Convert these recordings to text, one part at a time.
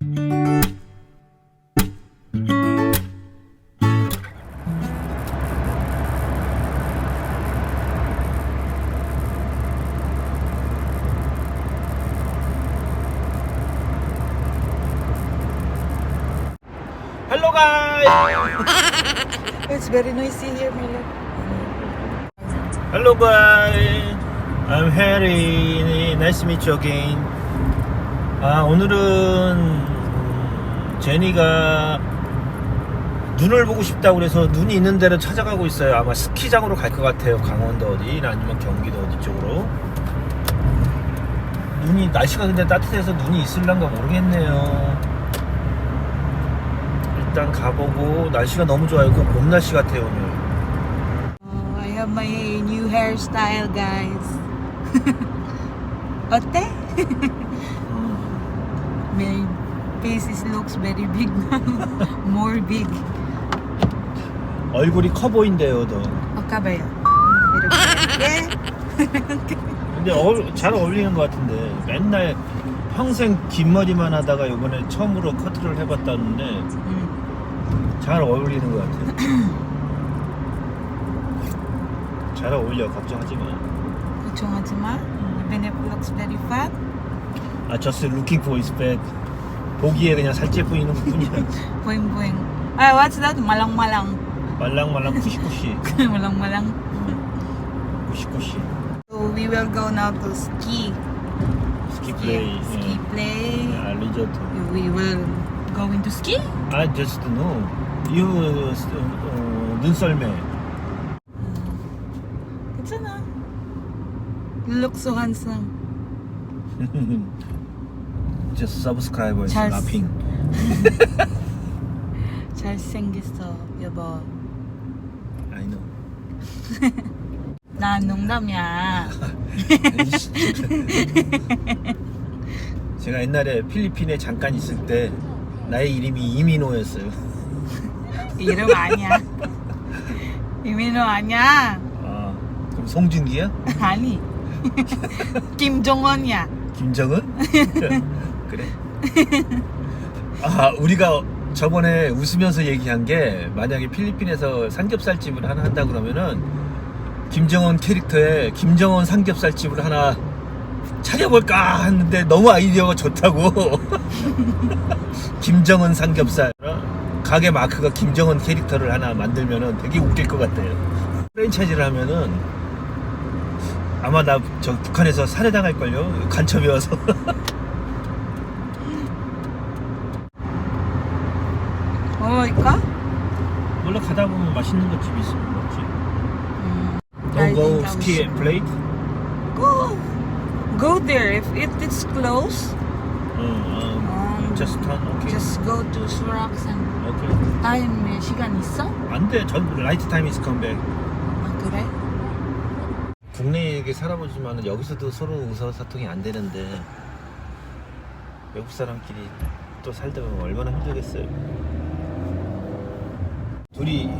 Hello guys. It's very noisy here, my love. Hello guys. I'm Harry. Nice to meet you again. 아 오늘은 제니가 눈을 보고 싶다고 그래서 눈이 있는 데를 찾아가고 있어요. 아마 스키장으로 갈 것 같아요. 강원도 어디 아니면 경기도 어디 쪽으로. 눈이 날씨가 근데 따뜻해서 눈이 있을란가 모르겠네요. 일단 가보고 날씨가 너무 좋아요. 꼭봄 날씨 같아요 오늘. Oh, I have my new hairstyle, guys. 어때? Face is looks very big now. More big. 얼굴이 커 보인대요, 너. 어 까봐요. 이렇게. 근데 어, 잘 어울리는 것 같은데 맨날 평생 긴 머리만 하다가 이번에 처음으로 커트를 해봤다는데 음. 잘 어울리는 것 같아요. 잘 어울려 걱정하지 마. 걱정하지 마. If it looks very fat. 아, just looking for his fat. 보기에 그냥 살찌 보이는 뿐이야. Boing boing. Ah, what's that? Malang-malang. 말랑말랑 쿠시쿠시. Malang-malang. 쿠시쿠시. So we will go now to ski. 스키 플레이. Ski play. 아, 리조트. We will go into ski. I just know. You 어, 눈썰매. 괜찮아. You look so handsome. just subscribers 잘 laughing. 잘생겼어, 여보. I know. 난 농담이야. 제가 옛날에 필리핀에 잠깐 있을 때 나의 이름이 이민호였어요. 이름 아니야. 이민호 아니야. 아, 그럼 송중기야? 아니. 김종원이야. 김정은? 그래. 아, 우리가 저번에 웃으면서 얘기한 게 만약에 필리핀에서 삼겹살집을 하나 한다 그러면은 김정은 캐릭터에 김정은 삼겹살집을 하나 차려볼까 했는데 너무 아이디어가 좋다고. 김정은 삼겹살. 가게 마크가 김정은 캐릭터를 하나 만들면은 되게 웃길 것 같아요. 프랜차이즈를 하면은 아마 나 저 북한에서 살해당할걸요? 간첩이 와서. 먹을까? 원래 가다 보면 맛있는 것 집이 있으면 먹지. 음. Don't go ski and plate? Go. Go there. If it is close, 어, 어, um, just turn, okay. just go to Suraksan. okay. 타임 시간 있어? 안 돼. 전 라이트 타임 이스 컴백. 아 그래? 국내에 살아보지만 여기서도 서로 의사소통이 안 되는데 외국 사람끼리 또 살다 보면 얼마나 힘들겠어요. 둘이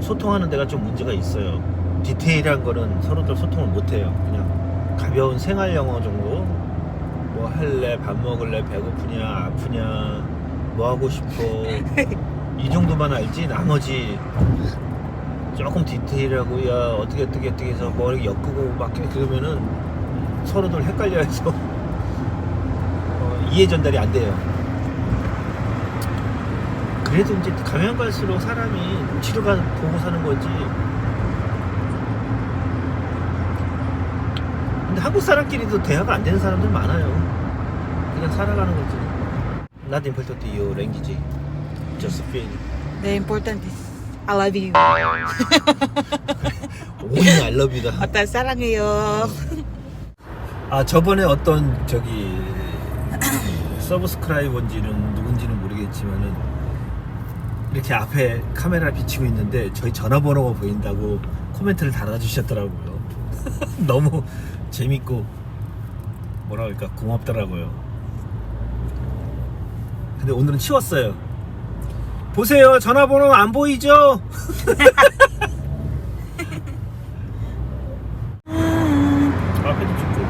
소통하는 데가 좀 문제가 있어요. 디테일한 거는 서로들 소통을 못 해요. 그냥 가벼운 생활 영어 정도 뭐 할래, 밥 먹을래, 배고프냐, 아프냐, 뭐 하고 싶어 이 정도만 알지 나머지 조금 디테일하고 야 어떻게 어떻게 어떻게 해서 뭐 이렇게 엮고 막 그러면은 서로들 헷갈려해서 어, 이해 전달이 안 돼요. 그래도 이제 가면 갈수록 사람이 눈치를 가- 보고 사는 거지. 근데 한국 사람끼리도 대화가 안 되는 사람들 많아요. 그냥 살아가는 거지. Not important your language. Just feel. The important is I love you. 오잉 알러뷰다. 어떤 사랑해요. 아 저번에 어떤 저기 서브스크라이버인지는 누군지는 모르겠지만은 이렇게 앞에 카메라 비치고 있는데 저희 전화번호가 보인다고 코멘트를 달아주셨더라고요. 너무 재밌고 뭐라 그럴까 고맙더라고요. 근데 오늘은 치웠어요. 보세요 전화번호 안 보이죠? 앞에도 찍고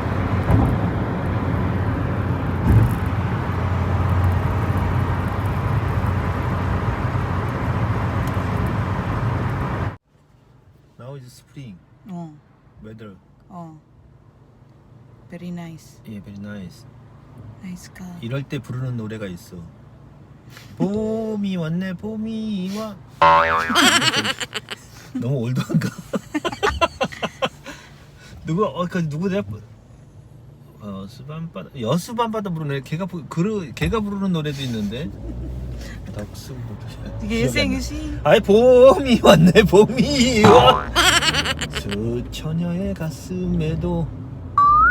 is spring Oh, weather. oh. Very nice. 예, very nice. Nice car. 이럴 때 부르는 노래가 있어. 봄이 왔네, 봄이 와. 너무 올드한가? 누가 어그 누구냐? 어 수밤바다 여수밤바다 부르네. 걔가 부, 그 걔가 부르는 노래도 있는데. 덕수 Sige, sing, sing. 아이 봄이 왔네, 봄이 와. 수처녀의 가슴에도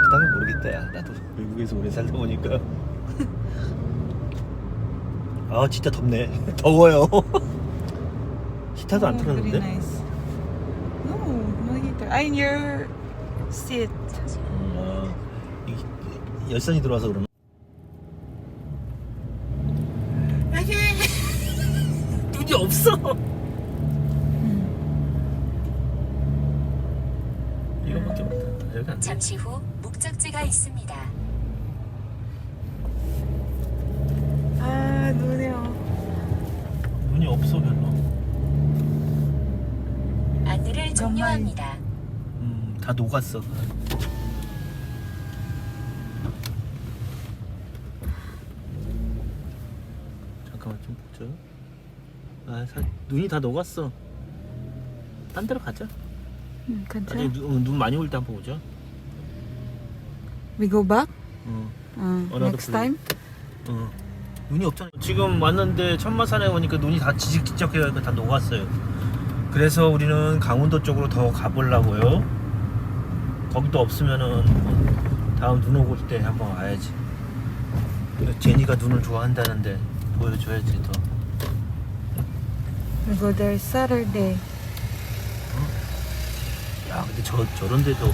그다음에 모르겠다. 야. 나도 외국에서 오래 살다 보니까. 아 진짜 덥네. 더워요. 히터도 안 Oh, very 틀었는데. nice. No, no heater. I in your seat. 음, 아, 이- 열선이 들어와서 그러나? 눈이 없어. 잠시 후 목적지가 있습니다. Ah, 눈이요. 눈이 없어 별로. 안내를 종료합니다. 음, 다 녹았어. 잠깐만 좀 보죠. 아, 사, 눈이 다 녹았어. 딴 데로 가자. 나중에 Kansa. 눈, 눈 많이 올 때 한번 보자. We go back? 어, Another next place. time? 어. 눈이 없잖아. 지금 왔는데 천마산에 오니까 눈이 다 지직지적해서 다 녹았어요. 그래서 우리는 강원도 쪽으로 더 가보려고요. 거기도 없으면은 뭐 다음 눈 오고 때 한번 와야지. 제니가 눈을 좋아한다는데 보여줘야지 더. We go there Saturday. 야, 근데 저 저런 데도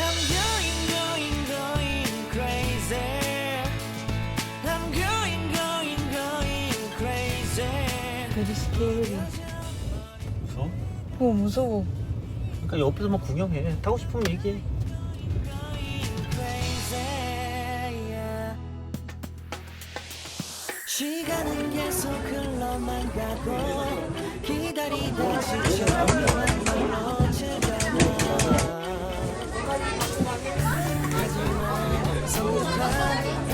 I'm going going going crazy I'm going going going crazy Very scary. 무서워? Oh, 무서워. 그러니까 옆에서 뭐 구경해. 타고 싶으면 얘기해. 시간은 계속 흘러만 가고 기다리다 지쳐 말로 하지만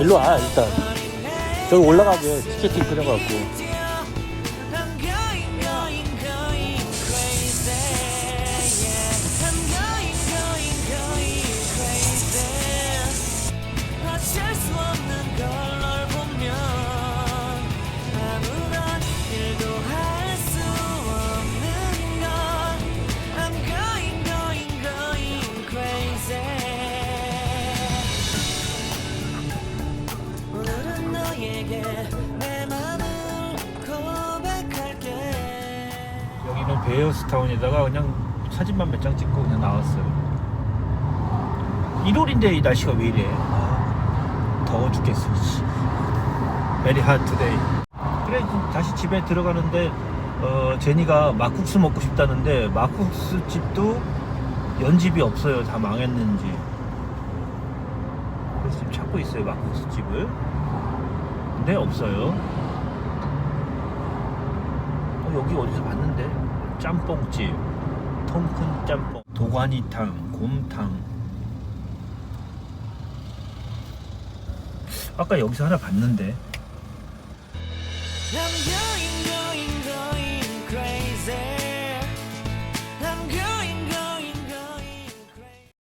일로 와 일단. 저기 올라가게 티켓팅 끊어갖고. 여기는 베어스타운에다가 그냥 사진만 몇 장 찍고 그냥 나왔어요. 1월인데 이 날씨가 왜 이래? 아, 더워 죽겠어. hot today. 그래 다시 집에 들어가는데 어, 제니가 막국수 먹고 싶다는데 막국수 집도 연집이 없어요. 다 망했는지. 그래서 지금 찾고 있어요 막국수 집을. 근데 없어요. 어, 여기 어디서 봤는데 짬뽕집 통큰 짬뽕, 도가니탕, 곰탕. 아까 여기서 하나 봤는데